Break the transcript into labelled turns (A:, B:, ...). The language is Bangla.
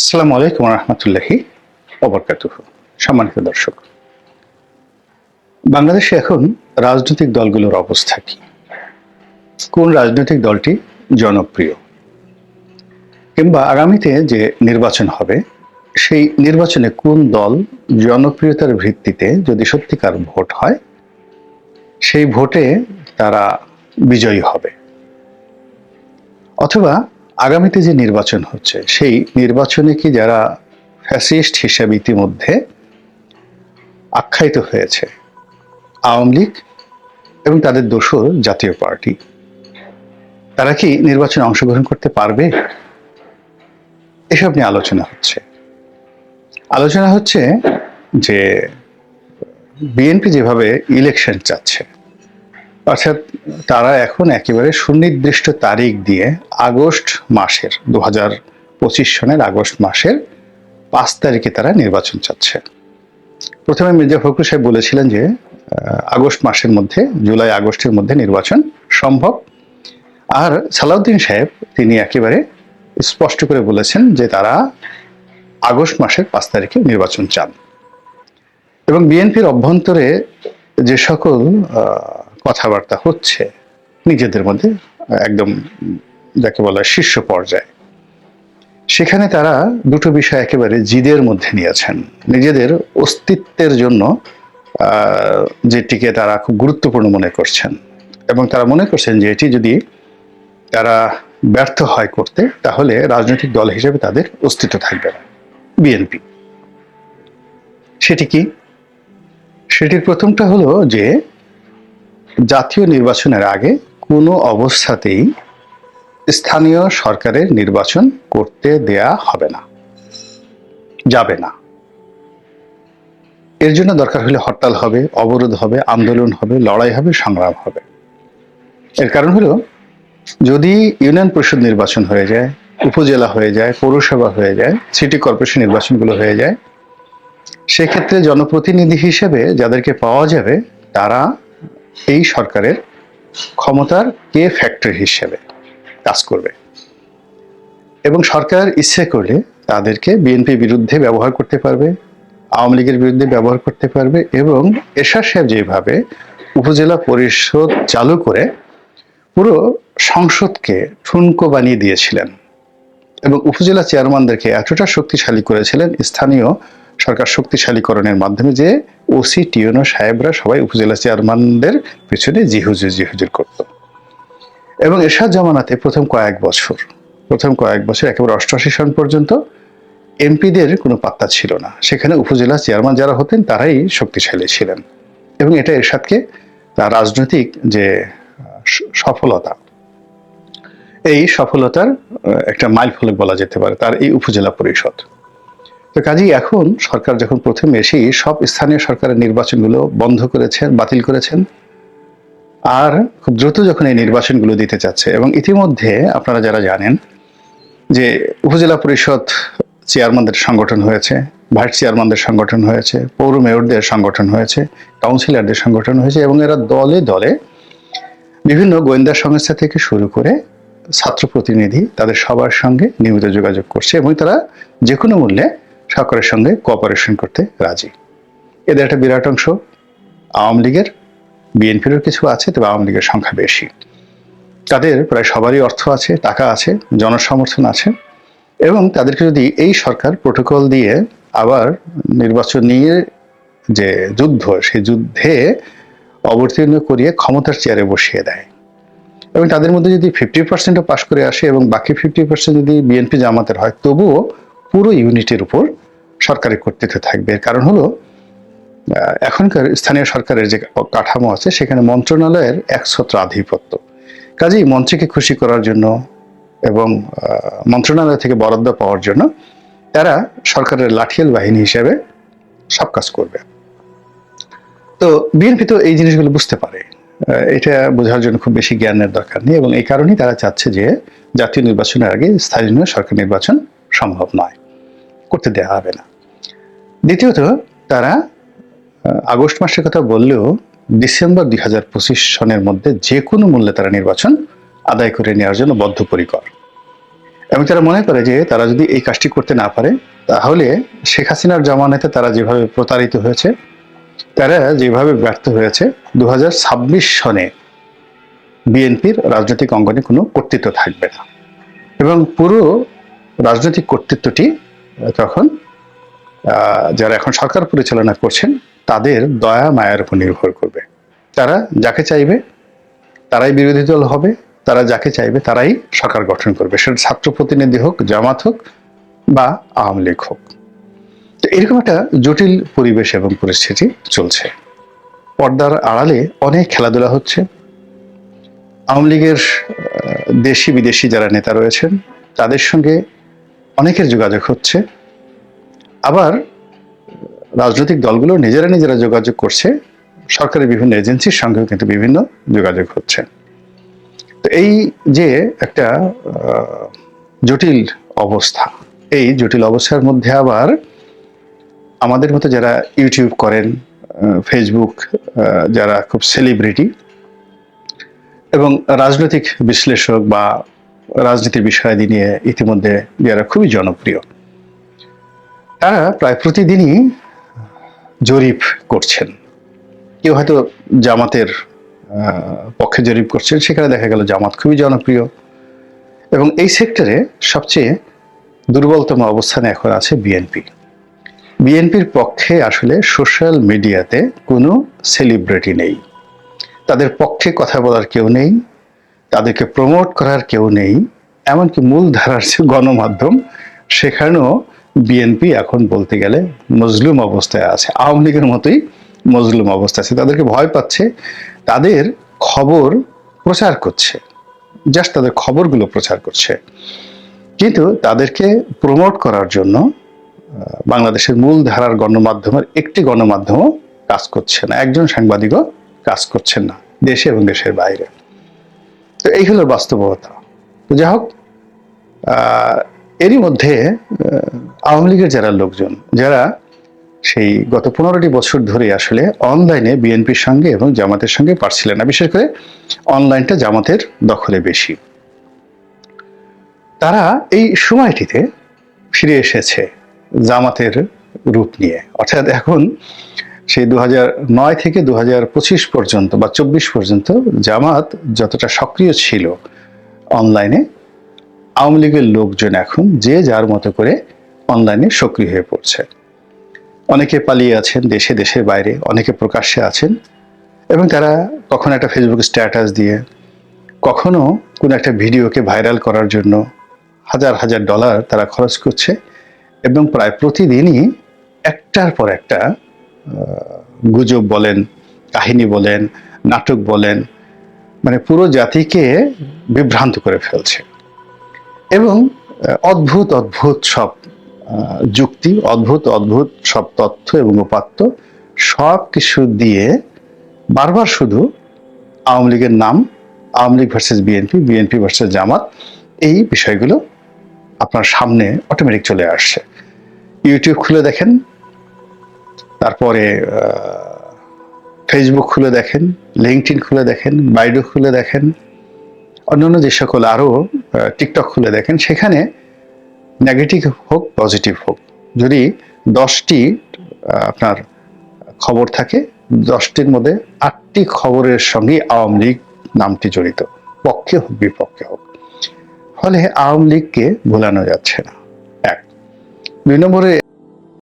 A: আসসালামু আলাইকুম রহমতুল্লাহি অবরকাতুহ সম্মানিত দর্শক, বাংলাদেশে এখন রাজনৈতিক দলগুলোর অবস্থা কি? কোন রাজনৈতিক দলটি জনপ্রিয়? কিংবা আগামীতে যে নির্বাচন হবে, সেই নির্বাচনে কোন দল জনপ্রিয়তার ভিত্তিতে যদি সত্যিকার ভোট হয়, সেই ভোটে তারা বিজয়ী হবে? অথবা আগামীতে যে নির্বাচন হচ্ছে, সেই নির্বাচনে কি যারা ফ্যাসিস্ট হিসাবে ইতিমধ্যে আখ্যায়িত হয়েছে, আওয়ামী লীগ এবং তাদের দোসর জাতীয় পার্টি, তারা কি নির্বাচনে অংশগ্রহণ করতে পারবে? এসব নিয়ে আলোচনা হচ্ছে। আলোচনা হচ্ছে যে বিএনপি যেভাবে ইলেকশন চাচ্ছে অর্থাৎ তারা এখন একেবারে সুনির্দিষ্ট তারিখ দিয়ে আগস্ট মাসের দু হাজার পঁচিশ সনের আগস্ট মাসের পাঁচ তারিখে তারা নির্বাচন চাচ্ছে। প্রথমে মির্জা ফখরুল সাহেব বলেছিলেন যে আগস্ট মাসের মধ্যে, জুলাই আগস্টের মধ্যে নির্বাচন সম্ভব। আর সালাউদ্দিন সাহেব, তিনি একেবারে স্পষ্ট করে বলেছেন যে তারা আগস্ট মাসের পাঁচ তারিখে নির্বাচন চান। এবং বিএনপির অভ্যন্তরে যে সকল কথাবার্তা হচ্ছে, নিজেদের মধ্যে, একদম যাকে বলা শীর্ষ পর্যায়ে। সেখানে তারা দুটো বিষয় একেবারে জিদের মধ্যে নিয়েছেন। নিজেদের অস্তিত্বের জন্য যেটিকে তারা খুব গুরুত্বপূর্ণ মনে করছেন। এবং তারা মনে করছেন যে এটি যদি তারা ব্যর্থ হয় করতে, তাহলে রাজনৈতিক দল হিসেবে তাদের অস্তিত্ব থাকবে না। বিএনপি। সেটি কি? সেটির প্রথমটা হলো যে জাতীয় নির্বাচনের আগে কোনো অবস্থাতেই স্থানীয় সরকারের নির্বাচন করতে দেয়া হবে না, যাবে না। এর জন্য দরকার হলে হরতাল হবে, অবরোধ হবে, আন্দোলন হবে, লড়াই হবে, সংগ্রাম হবে। এর কারণ হলো, যদি ইউনিয়ন পরিষদ নির্বাচন হয়ে যায়, উপজেলা হয়ে যায়, পৌরসভা হয়ে যায়, সিটি কর্পোরেশন নির্বাচনগুলো হয়ে যায়, সেক্ষেত্রে জনপ্রতিনিধি হিসেবে যাদেরকে পাওয়া যাবে, তারা এই সরকারের ক্ষমতার কে ফ্যাক্টর হিসেবে কাজ করবে। এবং সরকার ইচ্ছে করলে তাদেরকে বিএনপি বিরুদ্ধে ব্যবহার করতে পারবে, আওয়ামী লীগের বিরুদ্ধে ব্যবহার করতে পারবে এবং এরশাদ সাহেব যেভাবে উপজেলা পরিষদ চালু করে পুরো সংসদকে ঠুনকো বানিয়ে দিয়েছিলেন এবং উপজেলা চেয়ারম্যানদেরকে এতটা শক্তিশালী করেছিলেন, স্থানীয় সরকার শক্তিশালীকরণের মাধ্যমে যে ওসি টিউনো সাহেবরা সবাই উপজেলা চেয়ারম্যানদের পেছনে জিহুজুর জিহুজুর করত। এবং এরশাদ জামানাতে প্রথম কয়েক বছর, প্রথম কয়েক বছর একেবারে অষ্টআশি সন পর্যন্ত এমপিদের কোনো পাত্তা ছিল না। সেখানে উপজেলা চেয়ারম্যান যারা হতেন, তারাই শক্তিশালী ছিলেন। এবং এটা এরশাদকে তার রাজনৈতিক যে সফলতা, এই সফলতার একটা মাইল ফলক বলা যেতে পারে তার এই উপজেলা পরিষদ। তো কাজেই এখন সরকার যখন প্রথম এসেই সব স্থানীয় সরকারের নির্বাচনগুলো বন্ধ করেছেন, বাতিল করেছেন, আর খুব দ্রুত যখন এই নির্বাচনগুলো দিতে চাচ্ছে, এবং ইতিমধ্যে আপনারা যারা জানেন যে উপজেলা পরিষদ চেয়ারম্যানদের সংগঠন হয়েছে, ভাইস চেয়ারম্যানদের সংগঠন হয়েছে, পৌর মেয়রদের সংগঠন হয়েছে, কাউন্সিলরদের সংগঠন হয়েছে, এবং এরা দলে দলে বিভিন্ন গোয়েন্দা সংস্থা থেকে শুরু করে ছাত্র প্রতিনিধি তাদের সবার সঙ্গে নিয়মিত যোগাযোগ করছে, এবং তারা যে কোনো মূল্যে সরকারের সঙ্গে কোঅপারেশন করতে রাজি। এদের একটা বিরাট অংশ আওয়ামী লীগের, বিএনপিরও কিছু আছে, তবে আওয়ামী লীগের সংখ্যা বেশি। তাদের প্রায় সবারই অর্থ আছে, টাকা আছে, জনসমর্থন আছে, এবং তাদেরকে যদি এই সরকার প্রোটোকল দিয়ে আবার নির্বাচন নিয়ে যে যুদ্ধ, সেই যুদ্ধে অবতীর্ণ করিয়ে ক্ষমতার চেয়ারে বসিয়ে দেয়। এবং তাদের মধ্যে যদি ফিফটি পার্সেন্টও পাশ করে আসে এবং বাকি ফিফটি পার্সেন্ট যদি বিএনপি জামাতের হয়, তবুও পুরো ইউনিটের উপর সরকারি কর্তৃত্ব থাকবে। কারণ হলো এখনকার স্থানীয় সরকারের যে কাঠামো আছে, সেখানে মন্ত্রণালয়ের একছত্র আধিপত্য। কাজেই মন্ত্রীকে খুশি করার জন্য এবং মন্ত্রণালয় থেকে বরাদ্দ পাওয়ার জন্য তারা সরকারের লাঠিয়াল বাহিনী হিসেবে সব কাজ করবে। তো বিএনপি তো এই জিনিসগুলো বুঝতে পারে। এটা বোঝার জন্য খুব বেশি জ্ঞানের দরকার নেই এবং এই কারণেই তারা চাচ্ছে যে জাতীয় নির্বাচনের আগে স্থানীয় সরকার নির্বাচন সম্ভব নয়। করতে দেওয়া হবে না। দ্বিতীয়ত, তারা আগস্ট মাসের কথা বললেও ডিসেম্বর দুই হাজার পঁচিশ সনের মধ্যে যে কোনো মূল্যে তারা নির্বাচন আদায় করে নেওয়ার জন্য বদ্ধপরিকর। এবং তারা মনে করে যে তারা যদি এই কাজটি করতে না পারে, তাহলে শেখ হাসিনার জামানাতে তারা যেভাবে প্রতারিত হয়েছে, তারা যেভাবে ব্যর্থ হয়েছে দু ছাব্বিশ সনে বিএনপির রাজনৈতিক অঙ্গনে কোনো কর্তৃত্ব থাকবে না। এবং পুরো রাজনৈতিক কর্তৃত্বটি তখন যারা এখন সরকার পরিচালনা করছেন, তাদের দয়া, মায়ের উপর নির্ভর করবে। তারা যাকে চাইবে, তারাই বিরোধী দল হবে, তারা যাকে চাইবে, তারাই সরকার গঠন করবে। সেটা ছাত্র প্রতিনিধি হোক, জামাত হোক, বা আওয়ামী লীগ হোক। তো এরকম একটা জটিল পরিবেশ এবং পরিস্থিতি চলছে। পর্দার আড়ালে অনেক খেলাধুলা হচ্ছে। আওয়ামী লীগের দেশি বিদেশি যারা নেতা রয়েছেন, তাদের সঙ্গে অনেকের যোগাযোগ হচ্ছে। আবার রাজনৈতিক দলগুলো নিজেরা নিজেরা যোগাযোগ করছে। সরকারি বিভিন্ন এজেন্সির সঙ্গেও কিন্তু বিভিন্ন যোগাযোগ হচ্ছে। তো এই যে একটা জটিল অবস্থা, এই জটিল অবস্থার মধ্যে আবার আমাদের মতো যারা ইউটিউব করেন ফেসবুক যারা খুব সেলিব্রিটি এবং রাজনৈতিক বিশ্লেষক বা রাজনীতির বিষয়াদি নিয়ে ইতিমধ্যে যারা খুবই জনপ্রিয় তারা প্রায় প্রতিদিনই জরিপ করছেন। কেউ হয়তো জামাতের পক্ষে জরিপ করছেন, সেখানে দেখা গেল জামাত খুবই জনপ্রিয়। এবং এই সেক্টরে সবচেয়ে দুর্বলতম অবস্থানে এখন আছে বিএনপি। বিএনপির পক্ষে আসলে সোশ্যাল মিডিয়াতে কোনো সেলিব্রিটি নেই। তাদের পক্ষে কথা বলার কেউ নেই, তাদেরকে প্রমোট করার কেউ নেই, এমনকি মূল ধারার যে গণমাধ্যম, সেখানেও বিএনপি এখন বলতে গেলে মজলুম অবস্থায় আছে, আওয়ামী লীগের মতোই মজলুম অবস্থায় আছে। তাদেরকে ভয় পাচ্ছে, তাদের খবর প্রচার করছে জাস্ট তাদের খবরগুলো প্রচার করছে। কিন্তু তাদেরকে প্রমোট করার জন্য বাংলাদেশের মূল ধারার গণমাধ্যমের একটি গণমাধ্যমও কাজ করছে না, একজন সাংবাদিকও কাজ করছেন না, দেশে এবং দেশের বাইরে। তো এই হলো বাস্তবতা। তো যাই হোক এরই মধ্যে আওয়ামী লীগের যারা লোকজন, যারা সেই গত পনেরোটি বছর ধরে আসলে অনলাইনে বিএনপির সঙ্গে এবং জামাতের সঙ্গে পারছিলেন না, বিশেষ করে অনলাইনটা জামাতের দখলে বেশি। তারা এই সময়টিতে ফিরে এসেছে জামাতের রূপ নিয়ে। অর্থাৎ এখন সেই দু নয় থেকে দু পর্যন্ত বা চব্বিশ পর্যন্ত জামাত যতটা সক্রিয় ছিল অনলাইনে আওয়ামী লীগের লোকজন এখন যে যার মতো করে অনলাইনে সক্রিয় হয়ে পড়ছে। অনেকে পালিয়ে আছেন দেশে, দেশের বাইরে, অনেকে প্রকাশ্যে আছেন এবং তারা কখনো একটা ফেসবুক স্ট্যাটাস দিয়ে, কখনো কোনো একটা ভিডিওকে ভাইরাল করার জন্য হাজার হাজার ডলার তারা খরচ করছে এবং প্রায় প্রতিদিনই একটার পর একটা গুজব বলেন, কাহিনী বলেন, নাটক বলেন মানে পুরো জাতিকে বিভ্রান্ত করে ফেলছে। এবং অদ্ভুত অদ্ভুত সব যুক্তি, অদ্ভুত অদ্ভুত সব তথ্য এবং উপাত্ত সব কিছু দিয়ে বারবার শুধু আওয়ামী লীগের নাম, Awami League versus BNP BNP versus Jamaat, এই বিষয়গুলো আপনার সামনে অটোমেটিক চলে আসছে। ইউটিউব খুলে দেখেন, তারপরে ফেসবুক খুলে দেখেন লিঙ্কটিন খুলে দেখেন বাইডো খুলে দেখেন, অন্যান্য যে সকল আরও টিকটক খুলে দেখেন, সেখানে নেগেটিভ হোক পজিটিভ হোক, যদি দশটি আপনার খবর থাকে, দশটির মধ্যে আটটি খবরের সঙ্গে আওয়ামী লীগ নামটি জড়িত, পক্ষে হোক, বিপক্ষে হোক। ফলে আওয়ামী লীগকে ভোলানো যাচ্ছে না। এক। দুই নম্বরে